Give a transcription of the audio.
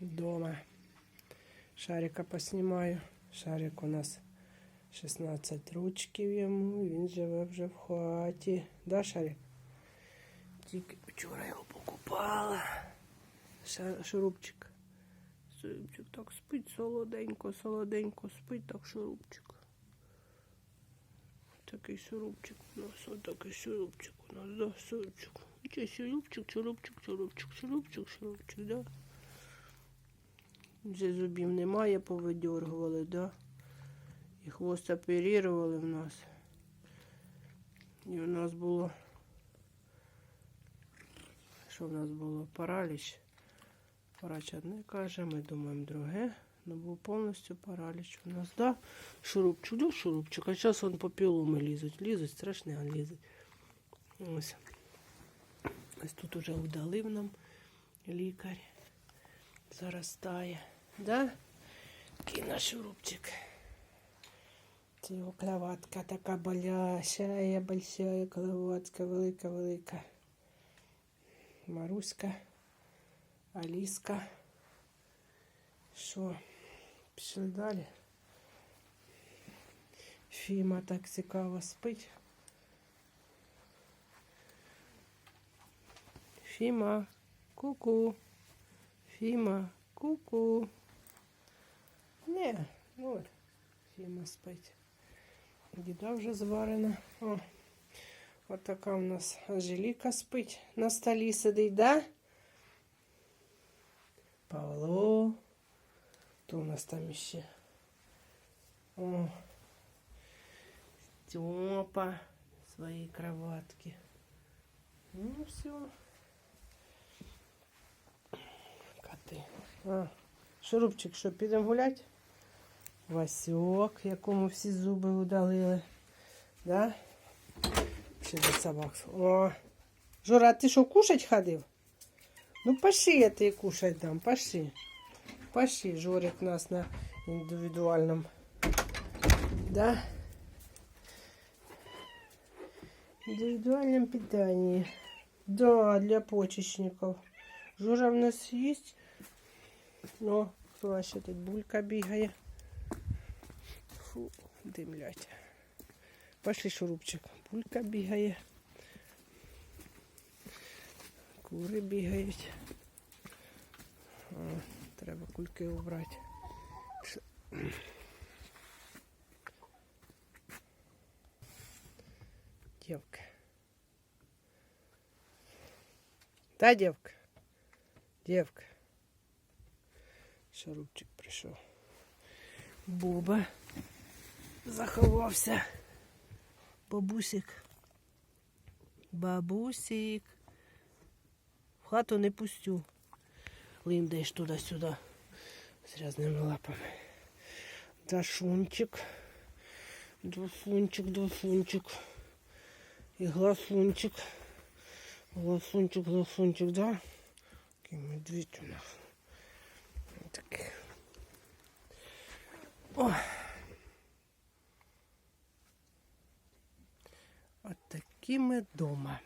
дома. Шарика поснімаю. Шарик у нас 16 ручків йому, він живе вже в хаті. Да, Шарик? Тільки вчора його покупала. Ша- Шурупчик. Шурупчик так спить солоденько, солоденько спить так шурупчик. Такий шурупчик у нас, отакий шурупчик у нас, да, шурупчик. Чи шурупчик, шурупчик, шурупчик, шурупчик, шурупчик, да? Вже зубів немає, повидьоргували, да? І хвост оперували в нас. І у нас було. Що в нас було? Параліч. Врач одне каже, ми думаємо друге. Ну був повністю параліч у нас, да? Шурупчик, да, шурупчик. А зараз он по піломи лізуть. Лізуть, страшні, а лізуть. Ось. Ось тут уже удалив нам лікар. Заростає. Да? Наш шурупчик. Це його кроватка така болящая, большая кроватка, велика, велика. Маруська, Аліска. Що? Пішли далі. Фіма так цікаво спить. Фіма, ку-ку. Фіма, ку-ку. Не, ну от, Фіма спить. Діда вже зварена. О, от така у нас Анжеліка спить. На столі сидить, да? Павло. Хто у нас там іще? О. Степа в своей кроватке. Ну, все. А, Шурупчик, що, підемо гулять? Васьок, якому всі зуби удалили. Да? Чи до собак? О. Жора, ти що, кушать ходив? Ну, пошли, я тебе кушать дам, пошли. Пошли, Жорик у нас на індивідуальному. Да? Индивидуальном питании. Да, для почечников. Жора в нас есть. Но хто ще тут булька бігає. Фу, димлять. Пошли, шурупчик. Булька бігає. Кури бігають. О, треба кульки убрати. Девка. Да, девка? Девка. Шарубчик прийшов. Буба заховався. Бабусик. Бабусик. В хату не пустю. Линдаєш туди-сюди з різними лапами. Дашунчик. Двофунчик, двофунчик. І гласунчик. Гласунчик, гласунчик, да? Такий у нас. Такий. О. От такі ми дома.